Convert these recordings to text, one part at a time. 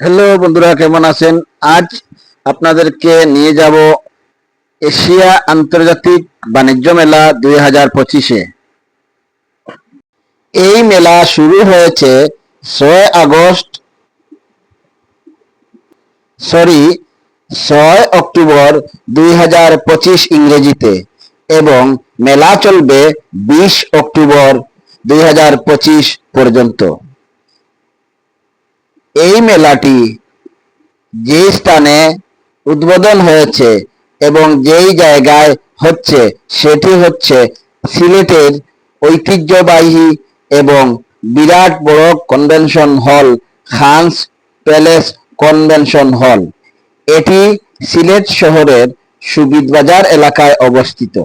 Hello বন্ধুরা, কেমন আছেন? আজ আপনাদেরকে নিয়ে যাব এশিয়া আন্তর্জাতিক বাণিজ্য মেলা দুই হাজার পঁচিশে। এই মেলা শুরু হয়েছে ছয় আগস্ট সরি ছয় অক্টোবর দুই হাজার পঁচিশ ইংরেজিতে এবং মেলা চলবে বিশ অক্টোবর দুই হাজার পঁচিশ পর্যন্ত। এই মেলাটি যে স্থানে উদ্বোধন হয়েছে এবং যেই জায়গায় হচ্ছে, সেটি হচ্ছে সিলেটের ঐতিহ্যবাহী এবং বিরাট বড় convention hall Khan's palace convention hall এটি সিলেট শহরের সুবিদবাজার এলাকায় অবস্থিত।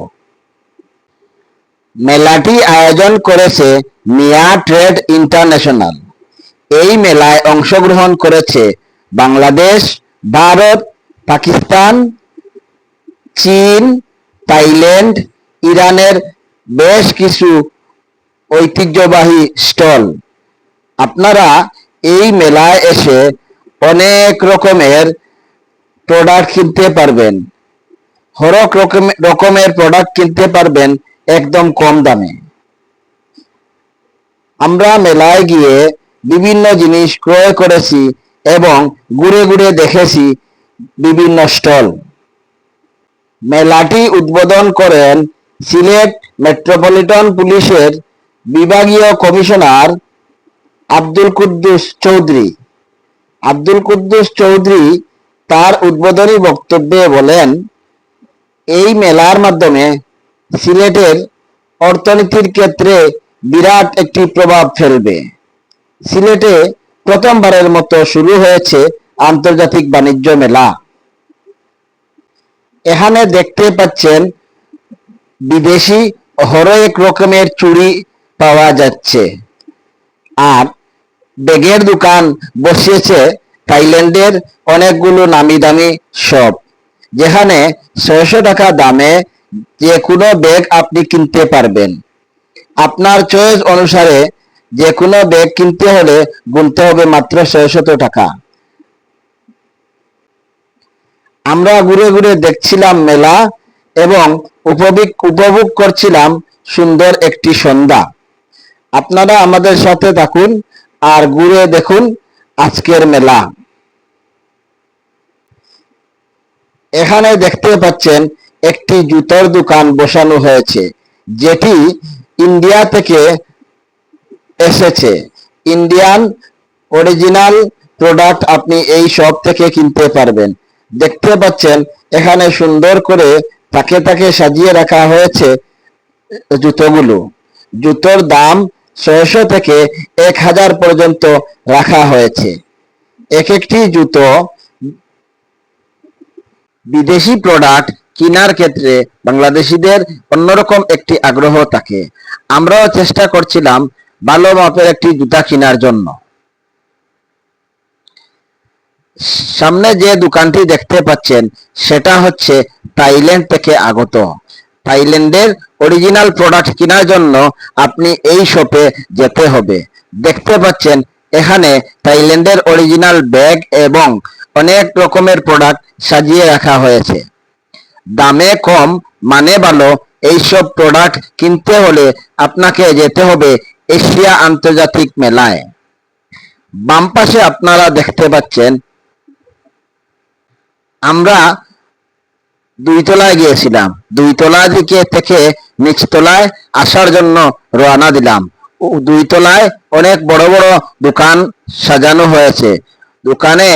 মেলাটি আয়োজন করেছে মিয়া ট্রেড ইন্টারন্যাশনাল। এই মেলায় অংশগ্রহণ করেছে বাংলাদেশ, ভারত, পাকিস্তান, চীন, থাইল্যান্ড, ইরানের বেশ কিছু ঐতিহ্যবাহী স্টল। আপনারা এই মেলায় এসে অনেক রকমের প্রোডাক্ট কিনতে পারবেন। হরেক রকম- রকমের প্রোডাক্ট কিনতে পারবেন একদম কম দামে। আমরা মেলায় গিয়ে বিভিন্ন জিনিস ক্রয় করেছি এবং ঘুরে ঘুরে দেখেছি বিভিন্ন স্টল। মেলাটি উদ্বোধন করেন সিলেট মেট্রোপলিটন পুলিশের বিভাগীয় কমিশনার আব্দুল কুদ্দুস চৌধুরী। আব্দুল কুদ্দুস চৌধুরী তার উদ্বোধনী বক্তব্যে বলেন, এই মেলার মাধ্যমে সিলেটের অর্থনীতির ক্ষেত্রে বিরাট একটি প্রভাব ফেলবে। সিলেটে প্রথমবারের মতো শুরু হয়েছে আন্তর্জাতিক বাণিজ্য মেলা। এখানে দেখতে পাচ্ছেন বিদেশি হরেক রকমের চুড়ি পাওয়া যাচ্ছে। আর ব্যাগের দোকান বসিয়েছে থাইল্যান্ডের অনেকগুলো নামি দামি শপ, যেখানে ছয়শো টাকা দামে যে কোনো ব্যাগ আপনি কিনতে পারবেন। আপনার চয়েস অনুসারে যে কোনো ব্যাগ কিনতে হলে গুনতে হবে মাত্র ছয়শত টাকা। আমরা ঘুরে ঘুরে দেখছিলাম মেলা এবং উপভোগ উপভোগ করছিলাম সুন্দর একটি সন্ধ্যা। আপনারা আমাদের সাথে থাকুন আর ঘুরে দেখুন আজকের মেলা। এখানে দেখতে পাচ্ছেন একটি জুতোর দোকান বসানো হয়েছে, যেটি ইন্ডিয়া থেকে এসেছে। ইন্ডিয়ান অরিজিনাল প্রোডাক্ট আপনি এই শপ থেকে কিনতে পারবেন। দেখতে পাচ্ছেন, এখানে সুন্দর করে তাকে তাকে সাজিয়ে রাখা হয়েছে জুতোগুলো। জুতোর দাম ছয়শো থেকে এক হাজার পর্যন্ত রাখা হয়েছে। এক একটি জুতো বিদেশি প্রোডাক্ট কেনার ক্ষেত্রে বাংলাদেশিদের অন্যরকম একটি আগ্রহ থাকে। আমরাও চেষ্টা করছিলাম ভালো মাপের একটি জুতা কেনার জন্য। সামনে যে দোকানটি দেখতে পাচ্ছেন, সেটা হচ্ছে থাইল্যান্ড থেকে আগত। থাইল্যান্ডের অরিজিনাল প্রোডাক্ট কেনার জন্য আপনি এই শপে যেতে হবে। দেখতে পাচ্ছেন, এখানে থাইল্যান্ডের অরিজিনাল ব্যাগ এবং অনেক রকমের প্রোডাক্ট সাজিয়ে রাখা হয়েছে। দামে কম মানে ভালো এইসব প্রোডাক্ট কিনতে হলে আপনাকে যেতে হবে এশিয়া আন্তর্জাতিক মেলায়। বাম পাশে আপনারা দেখতে পাচ্ছেন, আমরা দুই তলায় গিয়েছিলাম। দুই তলা দিকে থেকে নিচতলায় আসার জন্য রওনা দিলাম। দুই তলায় অনেক বড় বড় দোকান সাজানো হয়েছে। দোকানে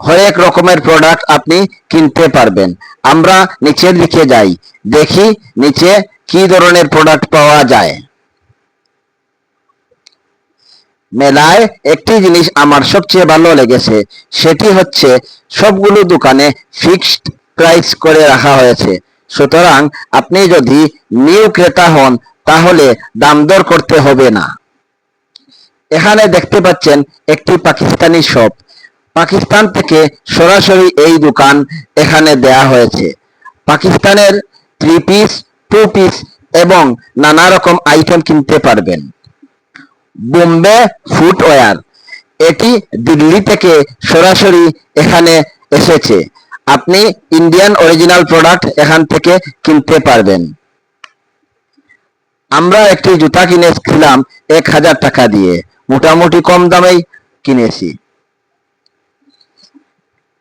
হরেক রকমের প্রোডাক্ট আপনি কিনতে পারবেন। আমরা নিচের দিকে যাই, দেখি নিচে কি ধরনের প্রোডাক্ট পাওয়া যায়। মেলায় একটি জিনিস আমার সবচেয়ে ভালো লেগেছে, সেটি হচ্ছে সবগুলো দোকানে ফিক্সড প্রাইস করে রাখা হয়েছে। সুতরাং আপনি যদি নিউ ক্রেতা হন, তাহলে দাম দর করতে হবে না। এখানে দেখতে পাচ্ছেন একটি পাকিস্তানি শপ পাকিস্তান থেকে সরাসরি এই দোকান এখানে দেয়া হয়েছে। পাকিস্তানের থ্রি পিস টু পিস এবং নানা রকম আইটেম কিনতে পারবেন। বোম্বে ফুটওয়্যার। এটি দিল্লি থেকে সরাসরি এখানে এসেছে। আপনি ইন্ডিয়ান অরিজিনাল প্রোডাক্ট এখান থেকে কিনতে পারবেন। আমরা একটি জুতা কিনেছিলাম এক হাজার টাকা দিয়ে। মোটামুটি কম দামেই কিনেছি।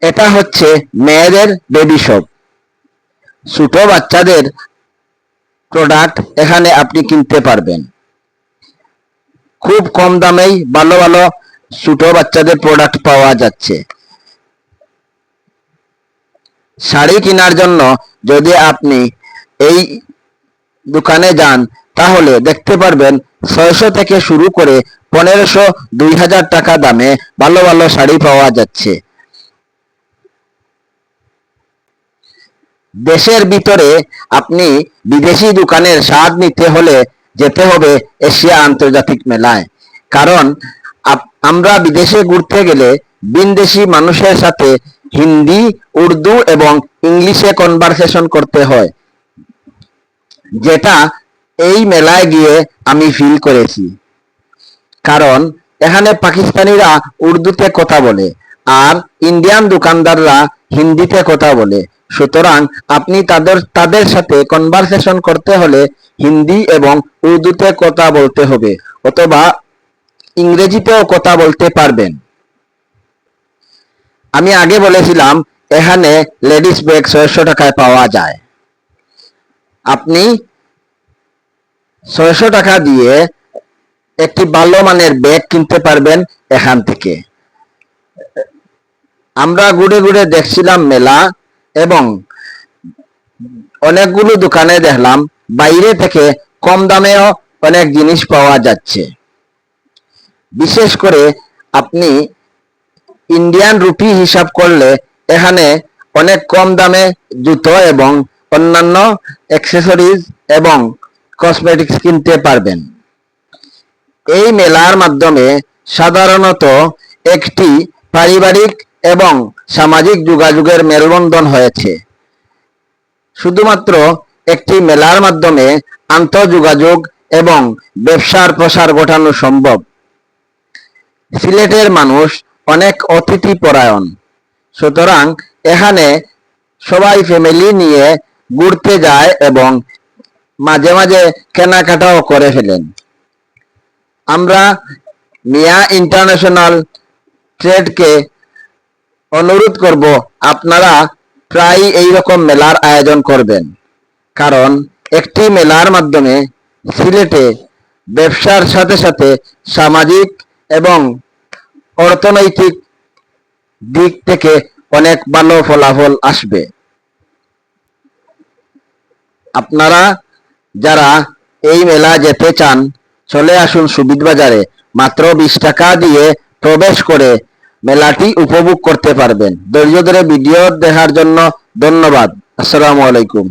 এটা হচ্ছে মেয়েদের বেবি শপ ছোট বাচ্চাদের প্রোডাক্ট এখানে আপনি কিনতে পারবেন। খুব কম দামেই ভালো ভালো ছোট বাচ্চাদের প্রোডাক্ট পাওয়া যাচ্ছে। শাড়ি কেনার জন্য যদি আপনি এই দোকানে যান, তাহলে দেখতে পারবেন ছয়শো থেকে শুরু করে পনেরোশো, দুই হাজার টাকা দামে ভালো ভালো শাড়ি পাওয়া যাচ্ছে। দেশের ভিতরে আপনি বিদেশি দোকানের স্বাদ নিতে হলে যেতে হবে এশিয়া আন্তর্জাতিক মেলায়। কারণ আমরা বিদেশে ঘুরতে গেলে বিনদেশি মানুষের সাথে হিন্দি, উর্দু এবং ইংলিশে কনভারসেশন করতে হয়, যেটা এই মেলায় গিয়ে আমি ফিল করেছি। কারণ এখানে পাকিস্তানিরা উর্দুতে কথা বলে আর ইন্ডিয়ান দোকানদাররা হিন্দিতে কথা বলে। সুতরাং আপনি তাদের তাদের সাথে কনভারসেশন করতে হলে হিন্দি এবং উর্দুতে কথা বলতে হবে, অথবা ইংরেজিতেও কথা বলতে পারবেন। আমি আগে বলেছিলাম, এখানে লেডিস ব্যাগ ছয়শো টাকায় পাওয়া যায়। আপনি ছয়শো টাকা দিয়ে একটি ভালো মানের ব্যাগ কিনতে পারবেন এখান থেকে। আমরা ঘুরে ঘুরে দেখছিলাম মেলা এবং অনেকগুলো দোকানে দেখলাম বাইরে থেকে কম দামেও অনেক জিনিস পাওয়া যাচ্ছে। বিশেষ করে আপনি ইন্ডিয়ান রুপি হিসাব করলে এখানে অনেক কম দামে জুতো এবং অন্যান্য অ্যাক্সেসরিজ এবং কসমেটিক্স কিনতে পারবেন। এই মেলার মাধ্যমে সাধারণত একটি পারিবারিক এবং সামাজিক যোগাযোগের মেলবন্ধন হয়েছে। শুধুমাত্র একটি মেলার মাধ্যমে আন্তঃযোগাযোগ এবং ব্যবসার প্রসার ঘটানো সম্ভব। সিলেটের মানুষ অনেক অতিথি পরায়ণ সুতরাং এখানে সবাই ফ্যামিলি নিয়ে ঘুরতে যায় এবং মাঝে মাঝে কেনাকাটাও করে ফেলেন। আমরা মিয়া ইন্টারন্যাশনাল ট্রেডকে অনুরোধ করব, আপনারা প্রায় এই রকম মেলার আয়োজন করবেন। কারণ একটি মেলার মাধ্যমে সিলেটে ব্যবসার সাথে সাথে সামাজিক এবং অর্থনৈতিক দিক থেকে অনেক ভালো ফলাফল আসবে। আপনারা যারা এই মেলা যেতে চান, চলে আসুন সুবিধ বাজারে। মাত্র বিশ টাকা দিয়ে প্রবেশ করে মেলাটি উপভোগ করতে পারবেন। ধৈর্য ধরে ভিডিও দেখার জন্য ধন্যবাদ। আসসালামু আলাইকুম।